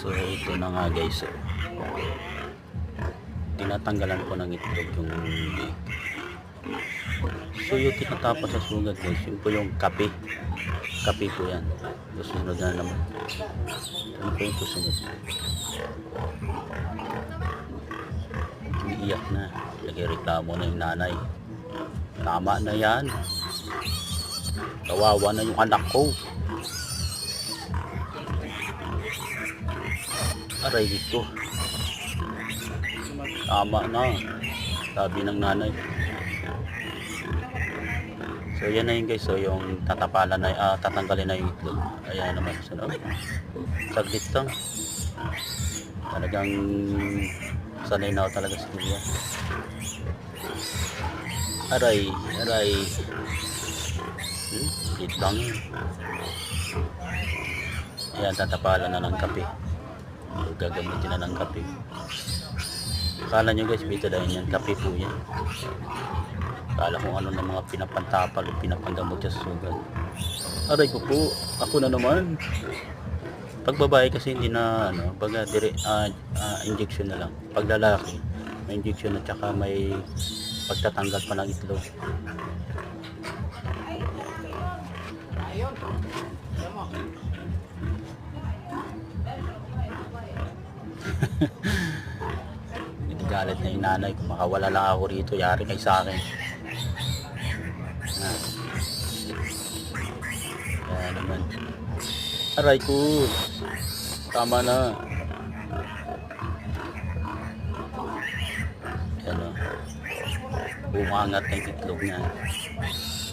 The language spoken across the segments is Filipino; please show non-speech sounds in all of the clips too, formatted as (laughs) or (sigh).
so ito na nga guys oh. tinatanggalan ko ng itlog yung big so yung tinatapos sa sugat guys yun po yung kape. Kape po yan. Susunod na naman. Ano po yung susunod? Umiiyak na. Nagreklamo na yung nanay. Tama na yan. Kawawa na yung anak ko aray dito tama na. Sabi ng nanay. So yan na yun guys. So yung tatapalan na ah, tatanggalin na yung itlog. Ayan naman so, no? saglit lang. Talagang sanay na talaga sa kanya aray aray. Hmm, yun ayan tatapalan na ng kape So, gagamitin na ng kape Akala nyo guys, dahil yan, kape po yan. Akala kung ano ng mga pinapantapal o pinapanggamot sa sugat. Aray ko po, ako na naman. Pag babae kasi hindi na, ano, baga, dire, ah, ah, injection na lang. Pag lalaki, may injection at saka may pagtatanggal pa ng itlog. (laughs) Galit na yung nanay ko. Makawala lang ako rito. Yari kay sa akin. Ah. Naman. Aray ko. Tama na. Yan o. Bumangat na yung itlog niya.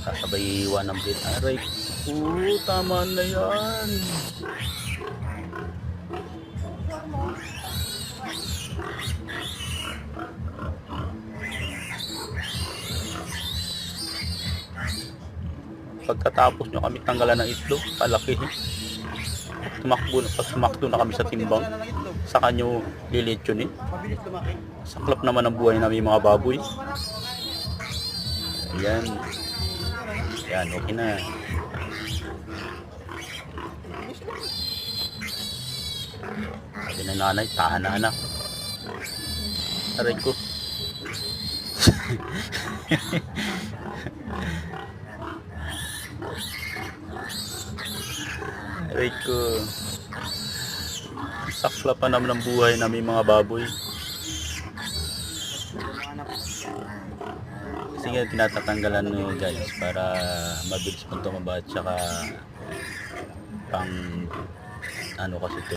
Kasabay iwan ng bit. Aray ko. Tama na yan. Pagkatapos nyo kami tanggalan ng itlog, palaki. Tumakbo na, pag sumakto na kami sa timbang, sa kanyo. Mabilis lumaki. Saklap naman ang buhay namin mga baboy. Ayan. Ayan, okay na. Sabi ng nanay, tahan na anak. Aray ko. Aray ko. Sakla pa naman ang buhay namin mga baboy. Nga tinatatanggalan nyo guys para mabilis pong tumaba at saka pang ano kasi ito